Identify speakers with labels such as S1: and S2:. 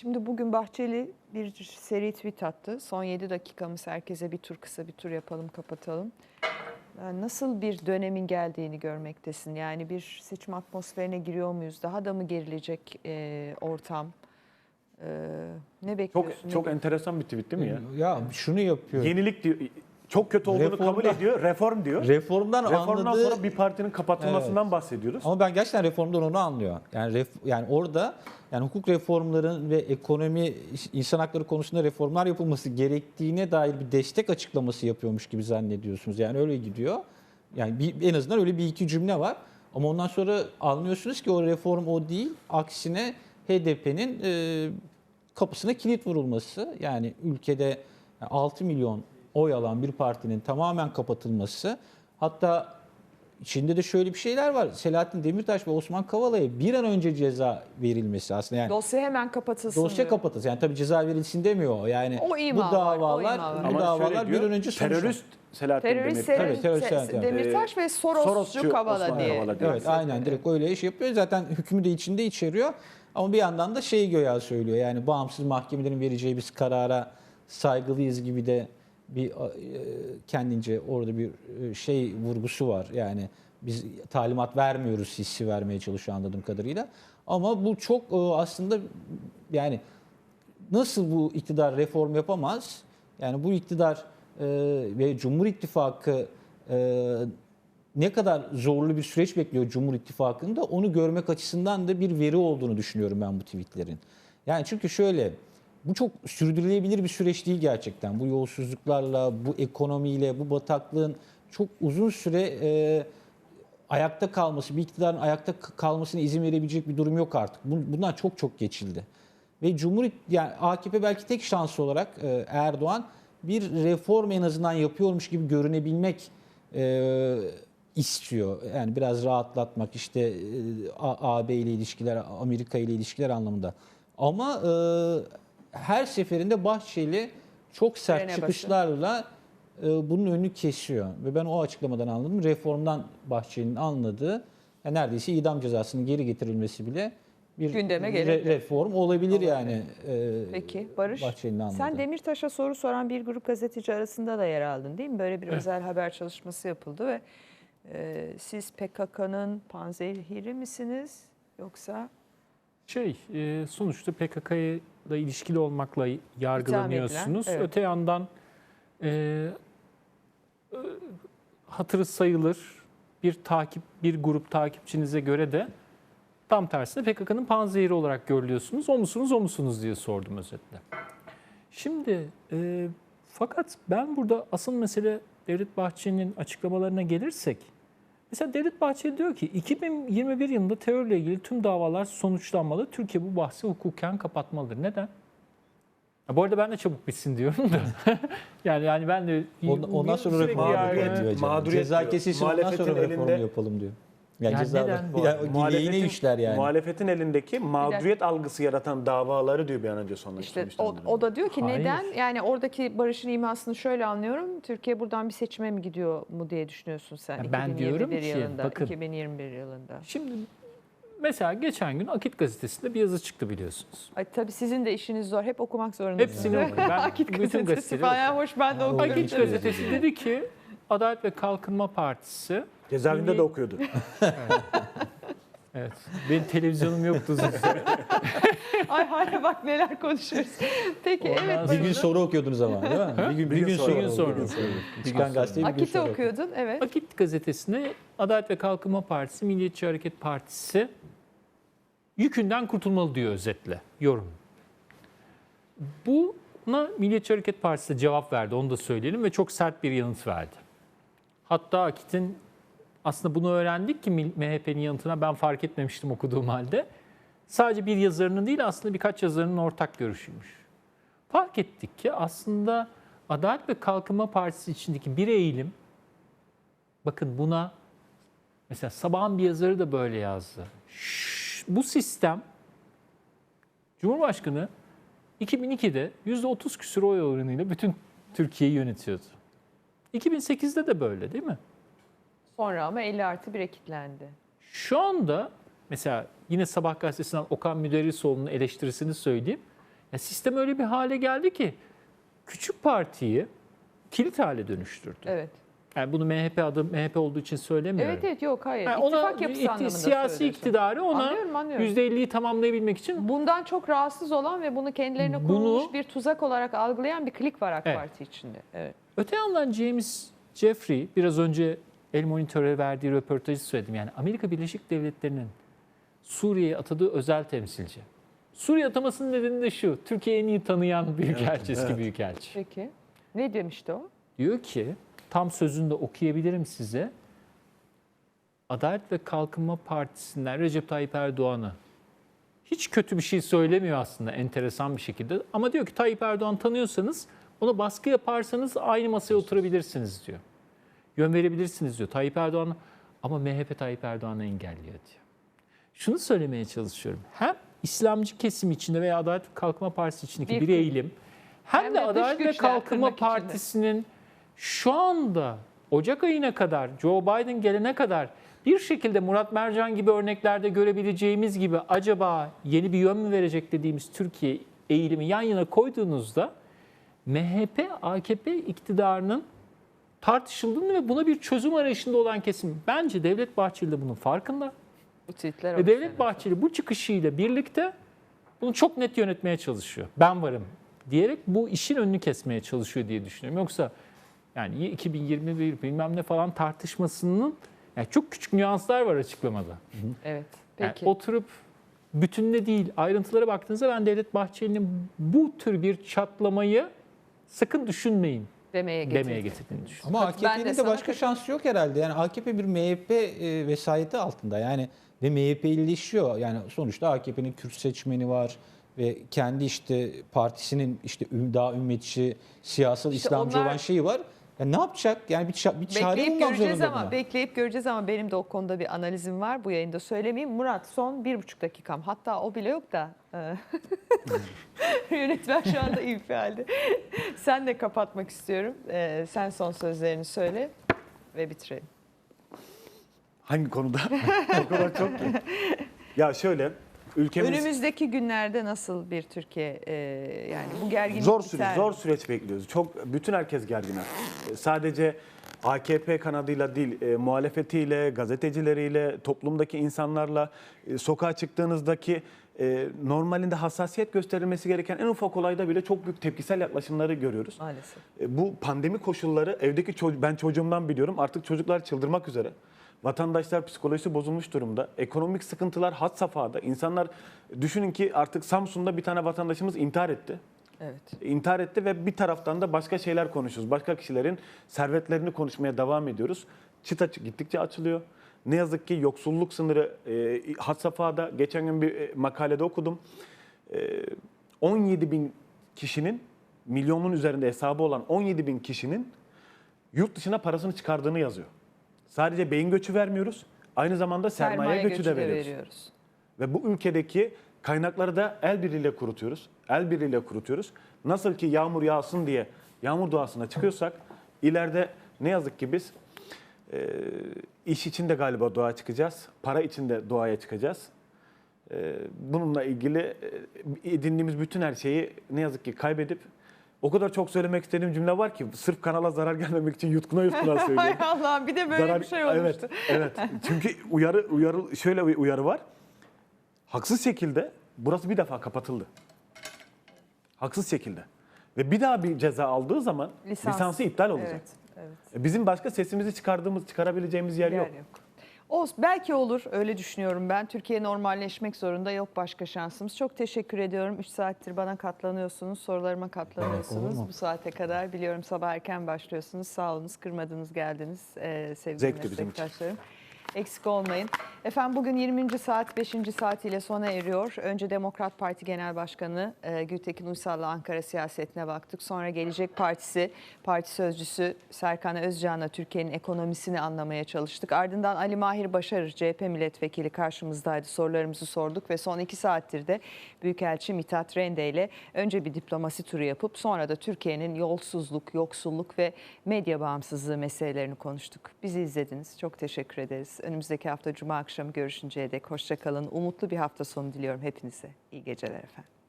S1: Şimdi bugün Bahçeli bir seri tweet attı. Son 7 dakikamız herkese bir tur kısa bir tur yapalım kapatalım. Nasıl bir dönemin geldiğini görmektesin. Yani bir seçim atmosferine giriyor muyuz? Daha da mı gerilecek e, ortam? E, ne
S2: Çok
S1: bekliyorsun?
S2: çok enteresan bir tweet değil mi ya?
S3: Ya şunu yapıyor.
S2: Yenilik diyor. Çok kötü olduğunu
S3: Reformda-
S2: kabul ediyor. Reform diyor.
S3: Reformdan
S2: Reformdan
S3: anladığı
S2: sonra bir partinin kapatılmasından bahsediyoruz.
S3: ama ben gerçekten reformdan onu anlıyor. Yani ref, yani orada yani hukuk reformların ve ekonomi insan hakları konusunda reformlar yapılması gerektiğine dair bir destek açıklaması yapıyormuş gibi zannediyorsunuz. Yani öyle gidiyor. Yani bir, en azından öyle bir iki cümle var. Ama ondan sonra anlıyorsunuz ki o reform o değil. Aksine HDP'nin e, kapısına kilit vurulması. Yani ülkede 6 milyon oy alan bir partinin tamamen kapatılması. Hatta içinde de şöyle bir şeyler var. Selahattin Demirtaş ve Osman Kavala'ya bir an önce ceza verilmesi aslında. Yani
S1: Dosya hemen kapatılsın
S3: dosya
S1: diyor.
S3: kapatılsın. Yani tabii ceza verilsin demiyor. o. Yani
S1: O
S3: bu
S1: ima var, o
S3: davalar,
S1: var.
S3: bu
S2: Ama
S3: davalar bir
S2: diyor,
S3: an önce
S2: terörist Selahattin
S1: Terörist
S2: Demirtaş.
S3: Tabii, terörist Selahattin.
S1: Demirtaş ve Sorosçu,
S2: Sorosçu
S1: Kavala
S2: Osman
S1: diye.
S2: Kavala diye.
S3: Evet aynen direkt öyle iş yapıyor. Zaten hükmü de içinde içeriyor. Ama bir yandan da şey göya söylüyor. Yani bağımsız mahkemelerin vereceği biz karara saygılıyız gibi de bir e, kendince orada bir e, şey vurgusu var. Yani biz talimat vermiyoruz hissi vermeye çalışıyor anladığım kadarıyla. Ama bu çok e, aslında yani nasıl bu iktidar reform yapamaz? Yani bu iktidar ve Cumhur İttifakı ne kadar zorlu bir süreç bekliyor Cumhur İttifakı'nda onu görmek açısından da bir veri olduğunu düşünüyorum ben bu tweetlerin. Yani çünkü şöyle bu çok sürdürülebilir bir süreç değil gerçekten. Bu yolsuzluklarla, bu ekonomiyle, bu bataklığın çok uzun süre e, ayakta kalması, bir iktidarın ayakta kalmasına izin verebilecek bir durum yok artık. Bu- Bundan çok çok geçildi. Ve Cumhur yani AKP belki tek şansı olarak e, Erdoğan bir reform en azından yapıyormuş gibi görünebilmek e, istiyor. Yani biraz rahatlatmak işte e, AB ile ilişkiler, Amerika ile ilişkiler anlamında. Ama e, her seferinde Bahçeli çok sert
S1: Frene
S3: çıkışlarla e, bunun önünü kesiyor. Ve ben o açıklamadan anladım. Reformdan Bahçeli'nin anladığı yani neredeyse idam cezasının geri getirilmesi bile bir
S1: Gündeme
S3: re- reform olabilir yani. e,
S1: Peki Barış, sen Demirtaş'a soru soran bir grup gazeteci arasında da yer aldın değil mi? Böyle bir özel haber çalışması yapıldı ve e, siz PKK'nın panzehiri misiniz yoksa
S4: Şey, e, sonuçta PKK'ya da ilişkili olmakla yargılanıyorsunuz.
S1: evet.
S4: Öte yandan e, e, hatırı sayılır bir takip, bir grup takipçinize göre de tam tersine PKK'nın panzehiri olarak görülüyorsunuz. O musunuz, o musunuz diye sordum özetle. Şimdi e, fakat ben burada asıl mesele Devlet Bahçeli'nin açıklamalarına gelirsek Mesela Devlet Bahçeli diyor ki 2021 yılında terörle ilgili tüm davalar sonuçlanmalı. Türkiye bu bahsi hukuken kapatmalıdır. Neden? Ya bu arada ben de çabuk bitsin diyorum da. yani yani ben de
S3: Ondan, ondan sonra reform yapalım diyor. acaba.
S2: mağduriyet
S3: Ceza kesilsin ondan sonra reform
S2: elinde-
S3: yapalım diyor. Yani
S4: Ya
S3: ceza
S4: neden bu
S3: ya,
S4: arada?
S3: o lehine işler yani.
S2: muhalefetin elindeki mağduriyet algısı yaratan davaları diyor bir an önce
S1: işte
S2: sonuçlamışlar.
S1: o, o da diyor ki
S4: Hayır.
S1: neden? Yani oradaki Barış'ın imasını şöyle anlıyorum. Türkiye buradan bir seçime mi gidiyor mu diye düşünüyorsun sen
S4: Ya ben
S1: 2021
S4: diyorum ki,
S1: yılında,
S4: bakın.
S1: 2021 yılında.
S4: Şimdi mesela geçen gün Akit gazetesinde bir yazı çıktı biliyorsunuz.
S1: Ay, tabii sizin de işiniz zor. Hep okumak zorundasınız.
S4: Hepsini okudum. Ben
S1: Akit
S4: bütün
S1: gazetesi bayağı hoş. Ben de okuyorum.
S4: Akit gazetesi dedi ki Adalet ve Kalkınma Partisi
S2: Cezaevinde de okuyordu.
S4: Evet. Benim televizyonum yoktu uzun süre.
S1: Ay hala bak neler konuşuyoruz. Peki
S4: Ondan
S1: evet
S3: bir gün sonra okuyordunuz ama değil mi? Bir gün, bir gün sonra.
S4: Bir gün sonra.
S3: Bir gün sonra.
S4: Bir gün
S3: Çıkan
S4: sonra.
S3: gazeteyi bir gün
S1: Akit'i
S3: sonra
S1: okuyordun evet.
S4: Akit gazetesine Adalet ve Kalkınma Partisi, Milliyetçi Hareket Partisi yükünden kurtulmalı diyor özetle yorum. Buna Milliyetçi Hareket Partisi de cevap verdi onu da söyleyelim ve çok sert bir yanıt verdi. Hatta Akit'in aslında bunu öğrendik ki MHP'nin yanıtına ben fark etmemiştim okuduğum halde. Sadece bir yazarının değil aslında birkaç yazarının ortak görüşüymüş. Fark ettik ki aslında Adalet ve Kalkınma Partisi içindeki bir eğilim Bakın buna mesela sabahın bir yazarı da böyle yazdı. Şş, bu sistem Cumhurbaşkanı 2002'de %30 küsur oy oranıyla bütün Türkiye'yi yönetiyordu. 2008'de de böyle değil mi?
S1: Sonra ama 50 artı 1'e kilitlendi.
S4: Şu anda mesela yine Sabah gazetesinden Okan Müderrisoğlu'nun eleştirisini söyleyeyim. Ya sistem öyle bir hale geldi ki küçük partiyi kilit hale dönüştürdü.
S1: Evet.
S4: Yani bunu MHP adı MHP olduğu için söylemiyorum.
S1: Evet evet yok hayır.
S4: Yani ona
S1: İttifak yapısı
S4: itti-
S1: anlamında
S4: siyasi iktidarı ona
S1: Anlıyorum, anlıyorum.
S4: %50'yi tamamlayabilmek için
S1: Bundan çok rahatsız olan ve bunu kendilerine
S4: Bunu-
S1: kurulmuş bir tuzak olarak algılayan bir klik var AK
S4: Evet.
S1: Parti içinde. Evet.
S4: Öte yandan James Jeffrey biraz önce El Monitör'e verdiği röportajı söyledim. Yani Amerika Birleşik Devletleri'nin Suriye'ye atadığı özel temsilci. Suriye atamasının nedeni de şu. Türkiye'yi en iyi tanıyan büyükelçi,
S2: evet.
S4: büyükelçi.
S1: Peki. Ne demişti o?
S4: Diyor ki tam sözünü de okuyabilirim size. Adalet ve Kalkınma Partisi'nden Recep Tayyip Erdoğan'ı hiç kötü bir şey söylemiyor aslında enteresan bir şekilde. Ama diyor ki Tayyip Erdoğan tanıyorsanız ona baskı yaparsanız aynı masaya oturabilirsiniz diyor. Yön verebilirsiniz diyor Tayyip Erdoğan ama MHP Tayyip Erdoğan'ı engelliyor diyor. Şunu söylemeye çalışıyorum. Hem İslamcı kesim içinde veya Adalet ve Kalkınma Partisi içindeki
S1: Bir
S4: bir eğilim hem,
S1: Hem
S4: de Adalet ve Kalkınma
S1: içinde.
S4: Partisi'nin şu anda Ocak ayına kadar Joe Biden gelene kadar bir şekilde Murat Mercan gibi örneklerde görebileceğimiz gibi acaba yeni bir yön mü verecek dediğimiz Türkiye eğilimi yan yana koyduğunuzda MHP AKP iktidarının tartışıldığını ve buna bir çözüm arayışında olan kesim. Bence Devlet Bahçeli de bunun farkında.
S1: Bu tweetler
S4: Ve Devlet
S1: yani.
S4: Bahçeli bu çıkışıyla birlikte bunu çok net yönetmeye çalışıyor. Ben varım diyerek bu işin önünü kesmeye çalışıyor diye düşünüyorum. Yoksa yani 2021 bilmem ne falan tartışmasının yani çok küçük nüanslar var açıklamada.
S1: Evet.
S4: Yani
S1: Peki.
S4: oturup bütününe değil ayrıntılara baktığınızda ben Devlet Bahçeli'nin bu tür bir çatlamayı sakın düşünmeyin
S1: demeye getirdi.
S4: demeye getirdiğini düşünüyorum.
S3: Ama
S1: de
S3: AKP'nin de
S1: sana
S3: başka şansı yok herhalde. Yani AKP bir MHP e, vesayeti altında. Yani ve MHP iyileşiyor. Yani sonuçta AKP'nin Kürt seçmeni var ve kendi işte partisinin işte daha ümmetçi, siyasal
S1: İşte
S3: İslamcı
S1: onlar-
S3: olan şeyi var. Ya ne yapacak? Yani bir, ça- bir çare
S1: Bekleyip
S3: bulmak
S1: göreceğiz
S3: zorunda
S1: ama
S3: buna.
S1: bekleyip göreceğiz ama benim de o konuda bir analizim var. Bu yayında söylemeyeyim. Murat son bir buçuk dakikam. Hatta o bile yok da e, yönetmen şu anda infialde. sen de kapatmak istiyorum. E, sen son sözlerini söyle ve bitirelim.
S2: Hangi konuda? o kadar çok ki. Ya şöyle ülkemiz
S1: Önümüzdeki günlerde nasıl bir Türkiye e, yani bu gerginlik
S2: zor süreç,
S1: biter mi?
S2: zor süreç bekliyoruz. Çok bütün herkes gergin. E, Sadece AKP kanadıyla değil, e, muhalefetiyle, gazetecileriyle, toplumdaki insanlarla, e, sokağa çıktığınızdaki e, normalinde hassasiyet gösterilmesi gereken en ufak olayda bile çok büyük tepkisel yaklaşımları görüyoruz.
S1: Maalesef.
S2: E, Bu pandemi koşulları evdeki çocuk ben çocuğumdan biliyorum artık çocuklar çıldırmak üzere. Vatandaşlar psikolojisi bozulmuş durumda. Ekonomik sıkıntılar had safhada. İnsanlar düşünün ki artık Samsun'da bir tane vatandaşımız intihar etti.
S1: Evet.
S2: İntihar etti ve bir taraftan da başka şeyler konuşuyoruz. Başka kişilerin servetlerini konuşmaya devam ediyoruz. Çıta gittikçe açılıyor. Ne yazık ki yoksulluk sınırı e, had safhada. Geçen gün bir e, makalede okudum. E, 17 bin kişinin milyonun üzerinde hesabı olan 17 bin kişinin yurt dışına parasını çıkardığını yazıyor. Sadece beyin göçü vermiyoruz. Aynı zamanda sermaye, göçü, de veriyoruz.
S1: veriyoruz.
S2: Ve bu ülkedeki kaynakları da el birliğiyle kurutuyoruz. El birliğiyle kurutuyoruz. Nasıl ki yağmur yağsın diye yağmur duasına çıkıyorsak ileride ne yazık ki biz e, iş için de galiba dua çıkacağız. Para için de duaya çıkacağız. E, bununla ilgili e, edindiğimiz bütün her şeyi ne yazık ki kaybedip o kadar çok söylemek istediğim cümle var ki sırf kanala zarar gelmemek için yutkuna yutkuna
S1: Hay
S2: söylüyorum.
S1: Allah'ım bir de böyle
S2: Zarar-
S1: bir şey olmuştu.
S2: Evet, evet. Çünkü uyarı uyarı şöyle bir uyarı var. Haksız şekilde burası bir defa kapatıldı. Haksız şekilde. Ve bir daha bir ceza aldığı zaman
S1: Lisans.
S2: lisansı iptal olacak.
S1: Evet, evet.
S2: E, Bizim başka sesimizi çıkardığımız, çıkarabileceğimiz yer, yok.
S1: Yer Olsun, belki olur öyle düşünüyorum ben. Türkiye normalleşmek zorunda yok başka şansımız. Çok teşekkür ediyorum. 3 saattir bana katlanıyorsunuz, sorularıma katlanıyorsunuz. Bu saate kadar biliyorum sabah erken başlıyorsunuz. Sağ olunuz, kırmadınız, geldiniz ee, sevgili
S2: Zevkti bizim için.
S1: Eksik olmayın. Efendim bugün 20. saat 5. saatiyle sona eriyor. Önce Demokrat Parti Genel Başkanı e, Gültekin Uysal'la Ankara siyasetine baktık. Sonra Gelecek Partisi Parti Sözcüsü Serkan Özcan'la Türkiye'nin ekonomisini anlamaya çalıştık. Ardından Ali Mahir Başarır CHP milletvekili karşımızdaydı. Sorularımızı sorduk ve son iki saattir de Büyükelçi Mithat Rende ile önce bir diplomasi turu yapıp sonra da Türkiye'nin yolsuzluk, yoksulluk ve medya bağımsızlığı meselelerini konuştuk. Bizi izlediniz. Çok teşekkür ederiz. Önümüzdeki hafta Cuma akşamı görüşünceye dek hoşçakalın. Umutlu bir hafta sonu diliyorum hepinize. İyi geceler efendim.